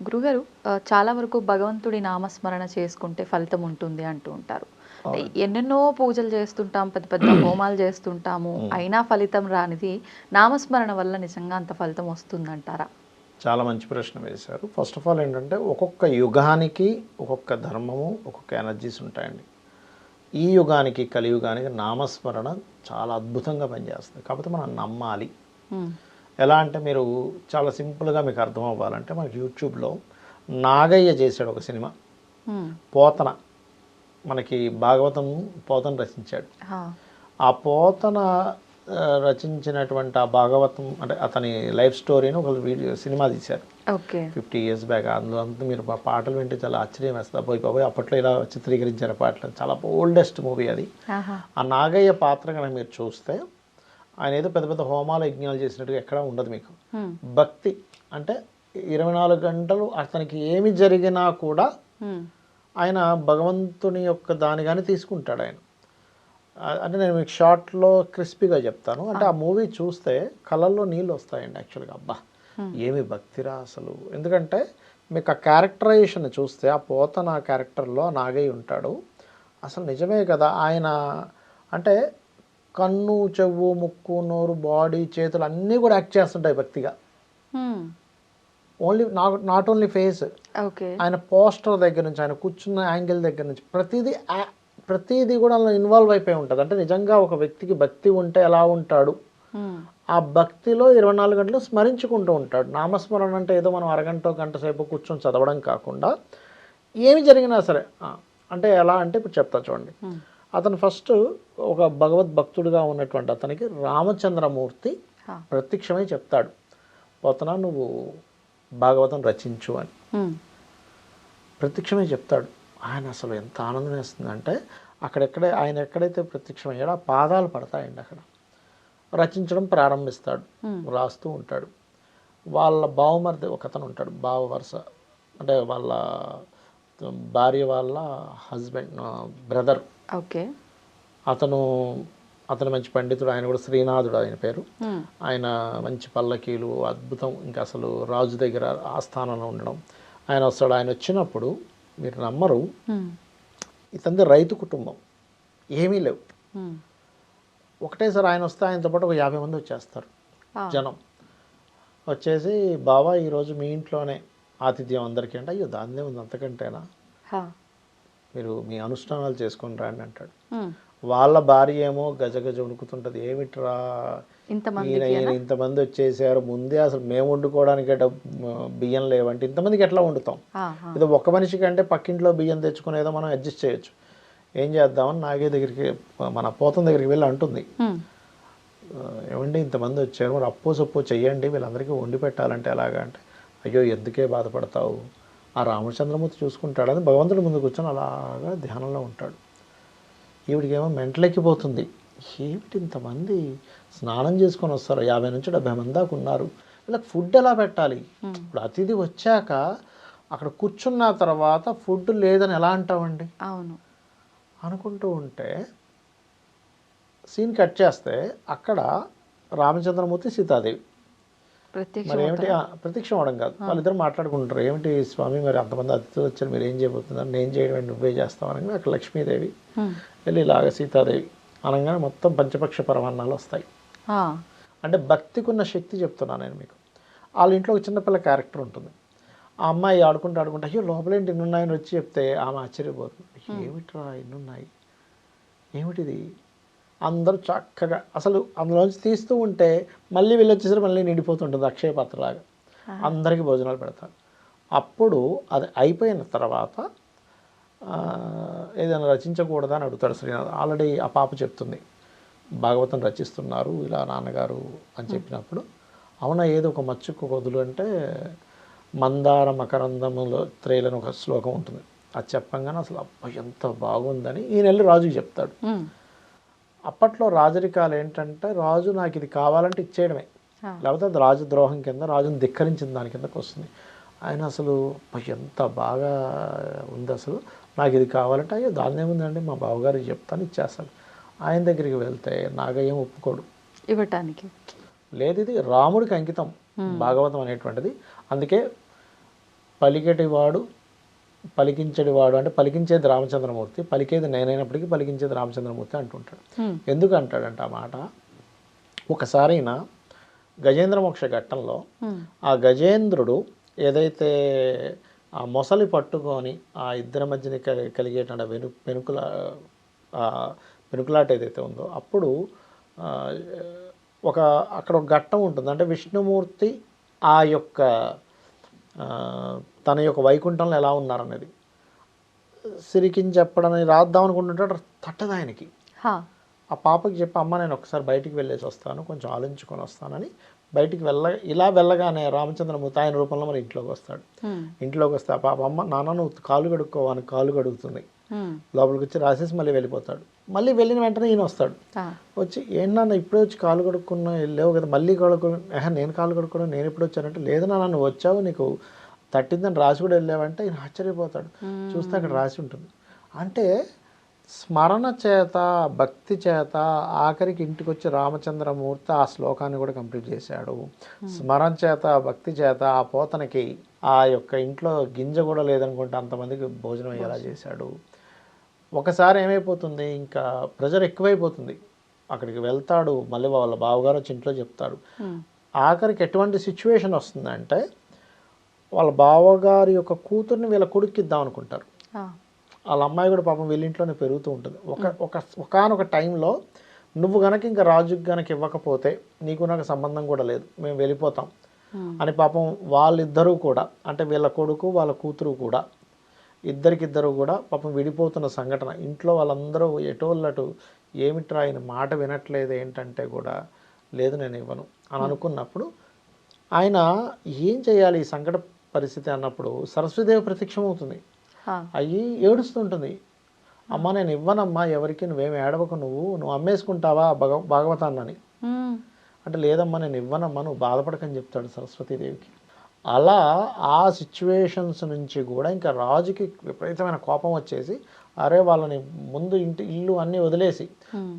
గురుగారు చాలా వరకు భగవంతుడి నామస్మరణ చేసుకుంటే ఫలితం ఉంటుంది అంటూ ఉంటారు. ఎన్నెన్నో పూజలు చేస్తుంటాం పెద్ద పెద్ద హోమాలు చేస్తుంటాము. అయినా ఫలితం రానిది నామస్మరణ వల్ల నిజంగా అంత ఫలితం వస్తుందంటారా? చాలా మంచి ప్రశ్న వేశారు. ఫస్ట్ ఆఫ్ ఆల్ ఏంటంటే ఒక్కొక్క యుగానికి ఒక్కొక్క ధర్మము ఒక్కొక్క ఎనర్జీస్ ఉంటాయండి. ఈ యుగానికి కలియుగానికి నామస్మరణ చాలా అద్భుతంగా పనిచేస్తుంది. కాకపోతే మనం నమ్మాలి. ఎలా అంటే మీరు చాలా సింపుల్గా మీకు అర్థం అవ్వాలంటే మనకి యూట్యూబ్లో నాగయ్య చేశాడు ఒక సినిమా. పోతన. మనకి భాగవతం పోతన రచించాడు. ఆ పోతన రచించినటువంటి ఆ భాగవతం అంటే అతని లైఫ్ స్టోరీని ఒక వీడియో సినిమా తీశారు. ఓకే. ఫిఫ్టీ ఇయర్స్ బ్యాక్ అందులో అంతా మీరు ఆ పాటలు వింటే చాలా ఆశ్చర్యం వేస్తుంది. పోయి బాబోయ్ అప్పట్లో ఇలా చిత్రీకరించారు పాటలు. చాలా ఓల్డెస్ట్ మూవీ అది. ఆ నాగయ్య పాత్ర కనుక మీరు చూస్తే ఆయన ఏదో పెద్ద పెద్ద హోమాలు యజ్ఞాలు చేసినట్టుగా ఎక్కడా ఉండదు మీకు. భక్తి అంటే ఇరవై నాలుగు గంటలు అతనికి ఏమి జరిగినా కూడా ఆయన భగవంతుని యొక్క దానిగానే తీసుకుంటాడు ఆయన. అంటే నేను మీకు షార్ట్లో క్రిస్పీగా చెప్తాను. అంటే ఆ. మూవీ చూస్తే కళ్ళల్లో నీళ్ళు వస్తాయండి యాక్చువల్గా. అబ్బా ఏమి భక్తిరా అసలు. ఎందుకంటే మీకు ఆ క్యారెక్టరైజేషన్ చూస్తే ఆ పోతన క్యారెక్టర్లో నాగయ్య ఉంటాడు. అసలు నిజమే కదా ఆయన అంటే కన్ను చెవు ముక్కు నోరు బాడీ చేతులు అన్నీ కూడా యాక్ట్ చేస్తుంటాయి భక్తిగా. Only not only face. ఆయన పోస్టర్ దగ్గర నుంచి ఆయన కూర్చున్న యాంగిల్ దగ్గర నుంచి ప్రతిదీ ప్రతిదీ కూడా అందులో ఇన్వాల్వ్ అయిపోయి ఉంటుంది. అంటే నిజంగా ఒక వ్యక్తికి భక్తి ఉంటే ఎలా ఉంటాడు? ఆ భక్తిలో ఇరవై నాలుగు గంటలు స్మరించుకుంటూ ఉంటాడు. నామస్మరణ అంటే ఏదో మనం అరగంట గంట సేపు కూర్చొని చదవడం కాకుండా ఏమి జరిగినా సరే అంటే ఎలా అంటే ఇప్పుడు చెప్తా చూడండి. అతను ఫస్ట్ ఒక భగవద్భక్తుడిగా ఉన్నటువంటి అతనికి రామచంద్రమూర్తి ప్రత్యక్షమై చెప్తాడు. పోతనా నువ్వు భాగవతం రచించు అని. ప్రత్యక్షమే చెప్తాడు. ఆయన అసలు ఎంత ఆనందం వేస్తుందంటే అక్కడెక్కడే ఆయన ఎక్కడైతే ప్రత్యక్షమయ్యాడో ఆ పాదాలు పడతాయండి అక్కడ. రచించడం ప్రారంభిస్తాడు. రాస్తూ ఉంటాడు. వాళ్ళ బావమరిది ఒక అతను ఉంటాడు బావ వరుస. అంటే వాళ్ళ భార్య వాళ్ళ హస్బెండ్ బ్రదర్. ఓకే. అతను అతను మంచి పండితుడు ఆయన కూడా శ్రీనాథుడు ఆయన పేరు. ఆయన మంచి పల్లకీలు అద్భుతం ఇంకా అసలు రాజు దగ్గర ఆస్థానంలో ఉండడం. ఆయన వస్తాడు ఆయన వచ్చినప్పుడు మీరు నమ్మరు. ఇతంది రైతు కుటుంబం. ఏమీ లేవు. ఒకటేసారి ఆయన వస్తే ఆయనతో పాటు ఒక యాభై మంది వచ్చేస్తారు జనం. వచ్చేసి బావా ఈరోజు మీ ఇంట్లోనే ఆతిథ్యం అందరికీ అంటే అయ్యో దాన్నే ఉంది అంతకంటేనా? మీరు మీ అనుష్ఠానాలు చేసుకొని రండి అంటాడు. వాళ్ళ భార్య ఏమో గజ గజ వణుకుతుంటుంది. ఏమిట్రా? ఇంతమంది ఈయన ఈయన ఇంతమంది వచ్చేసారు. ముందే అసలు మేము వండుకోవడానికి బియ్యం లేవంటే ఇంతమందికి ఎట్లా వండుతాం? ఇది ఒక్క మనిషికి అంటే పక్కింట్లో బియ్యం తెచ్చుకుని ఏదో మనం అడ్జస్ట్ చేయొచ్చు. ఏం చేద్దామని నాగే దగ్గరికి మన పోతం దగ్గరికి వెళ్ళి అంటుంది. ఉమ్, "ఆ, ఏమండి ఇంతమంది వచ్చారు. మరి అప్పో సప్పో చెయ్యండి. వీళ్ళందరికీ వండి పెట్టాలంటే ఎలాగా అంటే అయ్యో ఎందుకే బాధపడతావు? ఆ రామచంద్రమూర్తి చూసుకుంటాడని భగవంతుడి ముందు కూర్చొని అలాగా ధ్యానంలో ఉంటాడు. ఈవిడికేమో మెంటలెక్కిపోతుంది. ఏమిటి ఇంతమంది స్నానం చేసుకొని వస్తారు? యాభై నుంచి డెబ్బై మంది దాకా ఉన్నారు. వీళ్ళకి ఫుడ్ ఎలా పెట్టాలి? ఇప్పుడు అతిథి వచ్చాక అక్కడ కూర్చున్న తర్వాత ఫుడ్ లేదని ఎలా అంటామండి? అవును. అనుకుంటూ ఉంటే సీన్ కట్ చేస్తే అక్కడ రామచంద్రమూర్తి సీతాదేవి. ఏమిటి ఆ, ప్రత్యక్షం అవడం కాదు. వాళ్ళిద్దరు మాట్లాడుకుంటారు. ఏమిటి స్వామి మరి అంతమంది అతిథులు వచ్చారు మీరు ఏం చేయబోతున్నారు? నేను చేయడం నువ్వే చేస్తావు అనగా అక్కడ లక్ష్మీదేవి వెళ్ళి ఇలాగ సీతాదేవి అనగానే మొత్తం పంచపక్ష పరమాన్నాలు వస్తాయి. అంటే భక్తికి ఉన్న శక్తి చెప్తున్నాను నేను మీకు. వాళ్ళ ఇంట్లో ఒక చిన్నపిల్ల క్యారెక్టర్ ఉంటుంది. ఆ అమ్మాయి ఆడుకుంటూ ఆడుకుంటూ అయ్యో లోపలేంటి? ఇన్ని ఉన్నాయని వచ్చి చెప్తే ఆమె ఆశ్చర్యపోతుంది. ఏమిట్రా ఇన్ని ఉన్నాయి? ఏమిటిది? అందరూ చక్కగా అసలు అందులోంచి తీస్తూ ఉంటే మళ్ళీ వీళ్ళు వచ్చేసరికి మళ్ళీ నిండిపోతుంటుంది అక్షయ పాత్రలాగా. అందరికీ భోజనాలు పెడతారు. అప్పుడు అది అయిపోయిన తర్వాత ఏదైనా రచించకూడదా అని అడుగుతాడు శ్రీనాథ్. ఆల్రెడీ ఆ పాప చెప్తుంది భాగవతం రచిస్తున్నారు ఇలా నాన్నగారు అని చెప్పినప్పుడు అవునా ఏదో ఒక మచ్చుకు వదులు అంటే మందార మకరందములో త్రేలని ఒక శ్లోకం ఉంటుంది. అది చెప్పంగానే అసలు అబ్బా ఎంత బాగుందని ఈయన వెళ్ళి రాజుకి చెప్తాడు. అప్పట్లో రాజరికాలు ఏంటంటే రాజు నాకు ఇది కావాలంటే ఇచ్చేయడమే. లేకపోతే అది రాజద్రోహం కింద రాజుని ధిక్కరించిన దాని కిందకు వస్తుంది. ఆయన అసలు "అబ్బా, ఎంత బాగా ఉంది అసలు నాకు ఇది కావాలంటే అయ్యో దాని ఏముందండి మా బావగారికి చెప్తాను ఇచ్చేస్తాను. ఆయన దగ్గరికి వెళ్తే నాగయ్యం ఒప్పుకోడు. ఇవ్వటానికి. లేదు ఇది రాముడికి అంకితం భాగవతం అనేటువంటిది. అందుకే పలికేటివాడు పలికించేటివాడు అంటే పలికించేది రామచంద్రమూర్తి పలికేది నేనైనప్పటికీ పలికించేది రామచంద్రమూర్తి అంటుంటాడు. ఎందుకు అంటాడంట ఆ మాట ఒకసారైనా గజేంద్ర మోక్ష ఘట్టంలో. ఆ గజేంద్రుడు ఏదైతే ఆ మొసలి పట్టుకొని ఆ ఇద్దరి మధ్యన కలి- కలిగేటువంటి వెను వెనుకల ఆ వెనుకలాట ఏదైతే ఉందో అప్పుడు ఒక అక్కడ ఒక ఘట్టం ఉంటుంది అంటే విష్ణుమూర్తి ఆ యొక్క తన యొక్క వైకుంఠంలో ఎలా ఉన్నారనేది సిరికిని చెప్పడం రాద్దాం అనుకుంటుంటాడు తట్టదు ఆయనకి. ఆ పాపకి చెప్పి అమ్మ నేను ఒకసారి బయటికి వెళ్ళేసి వస్తాను కొంచెం ఆలోచించుకొని వస్తానని బయటికి వెళ్ళ ఇలా వెళ్ళగానే రామచంద్రమూర్తి ఆయన రూపంలో మన ఇంట్లోకి వస్తాడు. ఇంట్లోకి వస్తే ఆ పాప అమ్మ నాన్న నువ్వు కాలు కడుక్కోవని కాలు కడుగుతుంది. లోపలికి వచ్చి రాసేసి మళ్ళీ వెళ్ళిపోతాడు మళ్ళీ వెళ్ళిన వెంటనే ఈయన వస్తాడు. వచ్చి ఏంటన్నా ఇప్పుడే వచ్చి కాలు కడుక్కున్నా వెళ్ళావు కదా మళ్ళీ కడుక్కుని ఏహ నేను కాలు కడుక్కున్నా నేను ఎప్పుడు వచ్చానంటే లేదు నాన్న నువ్వు వచ్చావు నీకు తట్టిందని రాసి కూడా వెళ్ళావంటే ఈయన ఆశ్చర్యపోతాడు. చూస్తే అక్కడ రాసి ఉంటుంది. అంటే స్మరణ చేత భక్తి చేత ఆఖరికి ఇంటికి వచ్చి రామచంద్రమూర్తి ఆ శ్లోకాన్ని కూడా కంప్లీట్ చేశాడు. స్మరణ చేత భక్తి చేత ఆ పోతనకి ఆ యొక్క ఇంట్లో గింజ కూడా లేదనుకుంటే అంతమందికి భోజనం అయ్యేలా చేశాడు. ఒకసారి ఏమైపోతుంది? ఇంకా ప్రెజర్ ఎక్కువైపోతుంది. అక్కడికి వెళ్తాడు. మళ్ళీ వాళ్ళ బావగారు వచ్చి ఇంట్లో చెప్తాడు. ఆఖరికి ఎటువంటి సిచ్యువేషన్ వస్తుందంటే వాళ్ళ బావగారి యొక్క కూతుర్ని వీళ్ళ కొడుక్కి ఇద్దాం అనుకుంటారు. వాళ్ళ అమ్మాయి కూడా పాపం వీళ్ళింట్లోనే పెరుగుతూ ఉంటుంది. ఒక ఒక ఒకనొక టైంలో నువ్వు గనక ఇంకా రాజుకి గనక ఇవ్వకపోతే నీకు నాకు సంబంధం కూడా లేదు మేము వెళ్ళిపోతాం. అని పాపం వాళ్ళిద్దరూ కూడా అంటే వీళ్ళ కొడుకు వాళ్ళ కూతురు కూడా ఇద్దరికిద్దరు కూడా పాపం విడిపోతున్న సంఘటన. ఇంట్లో వాళ్ళందరూ ఎటోళ్ళటు ఏమిట్రా ఆయన మాట వినట్లేదు ఏంటంటే కూడా లేదు నేను ఇవ్వను అని అనుకున్నప్పుడు ఆయన ఏం చేయాలి? ఈ సంకట పరిస్థితి అన్నప్పుడు సరస్వతిదేవి ప్రత్యక్షమవుతుంది. అయ్యి ఏడుస్తుంటుంది అమ్మ నేను ఇవ్వనమ్మా ఎవరికి నువ్వేం ఏడవకు నువ్వు నువ్వు అమ్మేసుకుంటావా భగ భాగవతాన్నని. అంటే లేదమ్మా నేను ఇవ్వనమ్మా నువ్వు బాధపడకని చెప్తాడు సరస్వతీదేవికి అలా ఆ సిచ్యువేషన్స్ నుంచి కూడా ఇంకా రాజుకి విపరీతమైన కోపం వచ్చేసి అరే వాళ్ళని ముందు ఇంటి ఇల్లు అన్నీ వదిలేసి.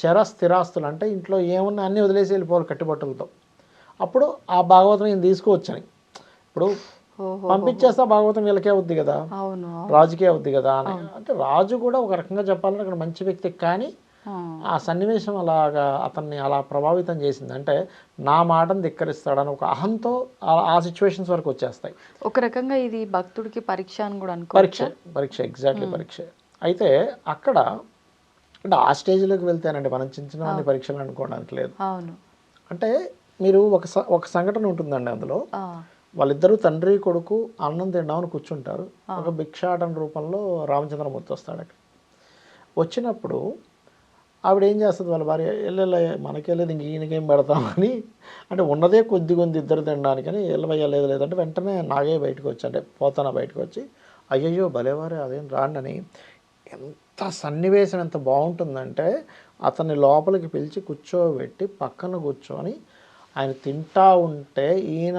చర స్థిరాస్తులు అంటే ఇంట్లో ఏమున్నా అన్నీ వదిలేసి వెళ్ళిపోవాలి కట్టుబట్టలతో అప్పుడు ఆ భాగవతం నేను తీసుకువచ్చని ఇప్పుడు పంపించేస్తా భాగవతం వీళ్ళకే అవుద్ది కదా. రాజుకే అవుద్ది కదా అని. అంటే రాజు కూడా ఒక రకంగా చెప్పాలంటే అక్కడ మంచి వ్యక్తి కానీ ఆ. సన్నివేశం అలాగా అతన్ని అలా ప్రభావితం చేసింది. అంటే నా మాటను ధిక్కరిస్తాడని ఒక అహంతో ఆ- సిచ్యువేషన్స్ వరకు వచ్చేస్తాయి. ఒక రకంగా ఇది భక్తుడికి పరీక్ష అని కూడా అనుకో పరీక్ష పరీక్ష ఎగ్జాక్ట్లీ పరీక్ష. అయితే అక్కడ అంటే ఆ స్టేజ్లోకి వెళ్తేనండి మనం చిన్న చిన్న పరీక్షలు అనుకోవడానికి లేదు. అంటే మీరు ఒక ఒక సంఘటన ఉంటుందండి అందులో. వాళ్ళిద్దరూ తండ్రి కొడుకు అన్నం తిందామని కూర్చుంటారు. ఒక భిక్షాటన రూపంలో రామచంద్రమూర్తి వస్తాడు అక్కడ. వచ్చినప్పుడు ఆవిడ ఏం చేస్తుంది వాళ్ళ భార్య? వెళ్ళలే మనకెళ్ళేది ఇంక ఈయనకేం పెడతామని అంటే ఉన్నదే కొద్దిగా ఉంది ఇద్దరు తినడానికని వెళ్ళవయ్యా లేదు లేదంటే వెంటనే నాగే బయటకు వచ్చి అంటే పోతానా బయటకు వచ్చి అయ్యయ్యో భలేవారే అదేం రాండని. ఎంత సన్నివేశం ఎంత బాగుంటుందంటే అతన్ని లోపలికి పిలిచి కూర్చోబెట్టి పక్కన కూర్చొని ఆయన తింటా ఉంటే ఈయన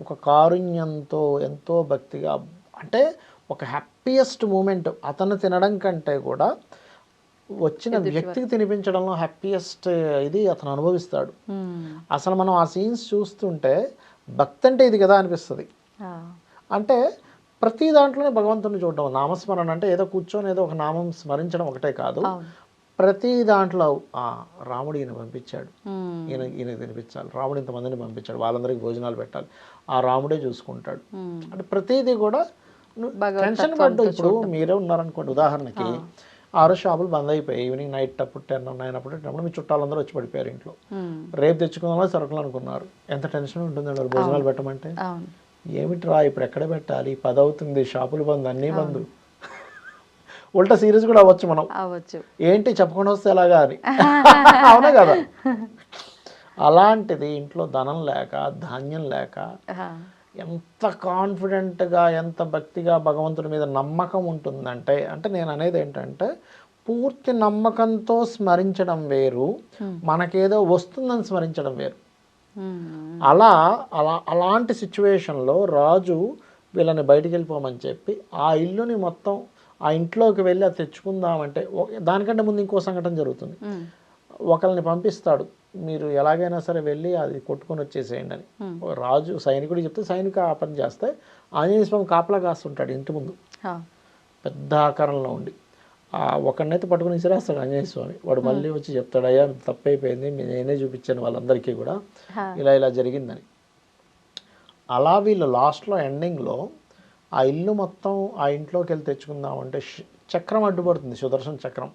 ఒక కారుణ్యంతో ఎంతో భక్తిగా అంటే ఒక హ్యాపీయెస్ట్ మూమెంట్ అతను తినడం కంటే కూడా వచ్చిన వ్యక్తికి తినిపించడంలో హ్యాపీయెస్ట్ ఇది అతను అనుభవిస్తాడు. ఉమ్. అసలు మనం ఆ సీన్స్ చూస్తుంటే భక్తి అంటే ఇది కదా అనిపిస్తుంది. అంటే ప్రతి దాంట్లోనే భగవంతుని చూడడం నామస్మరణ అంటే ఏదో కూర్చొని ఏదో ఒక నామం స్మరించడం ఒకటే కాదు. ప్రతి దాంట్లో ఆ, రాముడు ఈయన పంపించాడు. ఈయన ఈయన తినిపించాలి. రాముడు ఇంతమందిని పంపించాడు. వాళ్ళందరికీ భోజనాలు పెట్టాలి. ఆ రాముడే చూసుకుంటాడు. అంటే ప్రతిదీ కూడా టెన్షన్ పడ్డు ఇప్పుడు మీరే ఉన్నారనుకోండి. ఉదాహరణకి ఆరు షాపులు బంద్ అయిపోయాయి ఈవినింగ్ నైట్ అప్పుడు టెన్ నైన్ అప్పుడు టెన్ మీ చుట్టాలందరూ వచ్చి పడిపోయారు ఇంట్లో. రేపు తెచ్చుకుందామని సరుకులు అనుకున్నారు. ఎంత టెన్షన్ ఉంటుంది భోజనాలు పెట్టమంటే? అవును. ఏమిట్రా ఇప్పుడు ఎక్కడ పెట్టాలి? పది అవుతుంది షాపులు బంద్ అన్నీ బంద్. ఉల్టా సీరియస్ కూడా అవ్వచ్చు మనం. అవ్వచ్చు. ఏంటి చెప్పకుండా వస్తే ఎలాగా అని. అవునా కదా? అలాంటిది ఇంట్లో ధనం లేక ధాన్యం లేక. ఎంత కాన్ఫిడెంట్గా ఎంత భక్తిగా భగవంతుడి మీద నమ్మకం ఉంటుందంటే అంటే నేను అనేది ఏంటంటే పూర్తి నమ్మకంతో స్మరించడం వేరు మనకేదో వస్తుందని స్మరించడం వేరు. అలా అలా అలాంటి సిచ్యువేషన్లో రాజు వీళ్ళని బయటికి వెళ్ళిపోమని చెప్పి ఆ ఇల్లుని మొత్తం ఆ ఇంట్లోకి వెళ్ళి అది తెచ్చుకుందామంటే దానికంటే ముందు ఇంకో సంఘటన జరుగుతుంది. ఒకరిని పంపిస్తాడు మీరు ఎలాగైనా సరే వెళ్ళి అది కొట్టుకొని వచ్చేసేయండి అని. రాజు సైనికుడు చెప్తే సైనిక ఆ పని చేస్తే ఆంజనేయ స్వామి కాపలా కాస్తుంటాడు ఇంటి ముందు. పెద్ద ఆకారంలో ఉండి. ఆ ఒకరినైతే పట్టుకుని విసిరేస్తాడు ఆంజనేయ స్వామి. వాడు మళ్ళీ వచ్చి చెప్తాడు అయ్యా తప్పైపోయింది మీ- నేనే చూపించాను వాళ్ళందరికీ కూడా. ఇలా ఇలా జరిగిందని. అలా వీళ్ళు లాస్ట్లో ఎండింగ్లో ఆ ఇల్లు మొత్తం ఆ ఇంట్లోకి వెళ్ళి తెచ్చుకుందామంటే ష్- చక్రం అడ్డుపడుతుంది సుదర్శన చక్రం.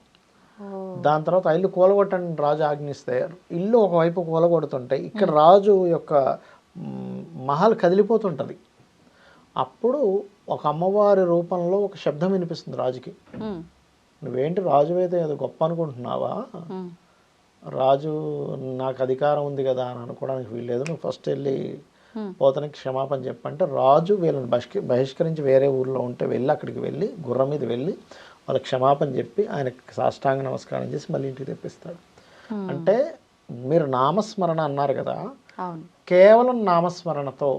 దాని తర్వాత ఆ ఇల్లు కూలగొట్టని రాజు ఆజ్ఞిస్తే ఇల్లు ఒకవైపు కూలగొడుతుంటే ఇక్కడ రాజు యొక్క మహల్ కదిలిపోతుంటుంది అప్పుడు ఒక అమ్మవారి రూపంలో ఒక శబ్దం వినిపిస్తుంది రాజుకి. నువ్వేంటి రాజు అయితే ఏదో గొప్ప అనుకుంటున్నావా. రాజు నాకు అధికారం ఉంది కదా అని అనుకోవడానికి వీల్లేదు నువ్వు ఫస్ట్ వెళ్ళి పోతనికి క్షమాపణ చెప్పంటే రాజు వీళ్ళని బహిష్క బహిష్కరించి వేరే ఊర్లో ఉంటే వెళ్ళి అక్కడికి వెళ్ళి గుర్రం మీద వెళ్ళి వాళ్ళకి క్షమాపణ చెప్పి ఆయనకి సాష్టాంగ నమస్కారం చేసి మళ్ళీ ఇంటికి తెప్పిస్తాడు. అంటే మీరు నామస్మరణ అన్నారు కదా కేవలం నామస్మరణతో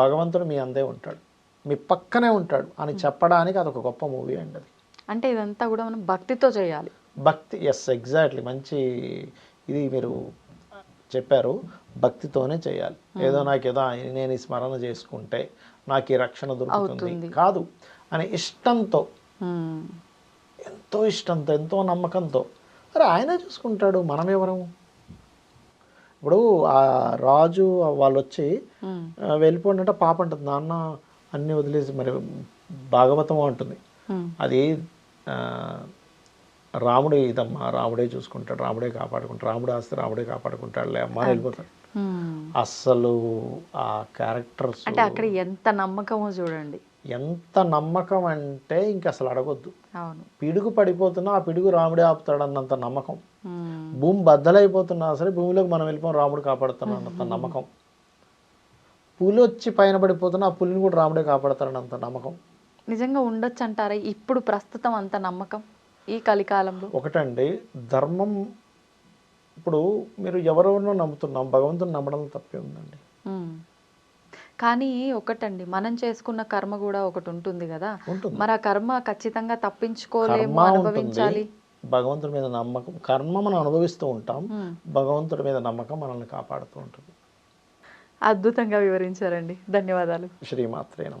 భగవంతుడు మీ అందే ఉంటాడు మీ పక్కనే ఉంటాడు అని చెప్పడానికి అదొక గొప్ప మూవీ అండి అది. అంటే ఇదంతా కూడా మనం భక్తితో చేయాలి. భక్తి ఎస్ ఎగ్జాక్ట్లీ మంచి ఇది మీరు చెప్పారు భక్తితోనే చేయాలి. ఏదో నాకు ఏదో ఆయన- నేను ఈ స్మరణ చేసుకుంటే నాకు ఈ రక్షణ దొరుకుతుంది. కాదు అని ఇష్టంతో. ఎంతో ఇష్టంతో ఎంతో నమ్మకంతో. అరే ఆయనే చూసుకుంటాడు మనం ఎవరము? ఇప్పుడు ఆ రాజు వాళ్ళు వచ్చి వెళ్ళిపోండి అంటే పాప అంటుంది నాన్న అన్నీ వదిలేసి మరి భాగవతం అంటుంది. అది రాముడే ఇదమ్మా రాముడే చూసుకుంటాడు రాముడే కాపాడుకుంటాడు రాముడు ఆస్తి రాముడే కాపాడుకుంటాడులే అమ్మ వెళ్ళిపోతాడు. అస్సలు ఆ క్యారెక్టర్స్ అంటే అక్కడ ఎంత నమ్మకమో చూడండి. ఎంత నమ్మకం అంటే ఇంక అసలు అడగొద్దు. పిడుగు పడిపోతున్నా ఆ పిడుగు రాముడే ఆపుతాడు అన్నంత నమ్మకం. మ్మ్. భూమి బద్దలైపోతున్నా సరే భూమిలోకి మనం వెళ్ళిపోం రాముడు కాపాడుతాడు అన్నంత నమ్మకం. పులి వచ్చి పైన పడిపోతున్నా ఆ పులిని కూడా రాముడే కాపాడతాడన్నంత నమ్మకం. నిజంగా ఉండొచ్చు అంటారా ఇప్పుడు ప్రస్తుతం అంత నమ్మకం? ఈ కలికాలంలో? ఒకటండి ధర్మం ఇప్పుడు మీరు ఎవరెవరినో నమ్ముతున్నాం భగవంతుని నమ్మడం తప్పే ఉందండి. కానీ ఒకటండి మనం చేసుకున్న కర్మ కూడా ఒకటి ఉంటుంది కదా. మరి ఆ కర్మ ఖచ్చితంగా తప్పించుకోలేము అనుభవించాలి. భగవంతుడి మీద నమ్మకం కర్మ మనం అనుభవిస్తూ ఉంటాం. భగవంతుడి మీద నమ్మకం మనల్ని కాపాడుతూ ఉంటుంది. అద్భుతంగా వివరించారండి. ధన్యవాదాలు. శ్రీమాత్రే నమ.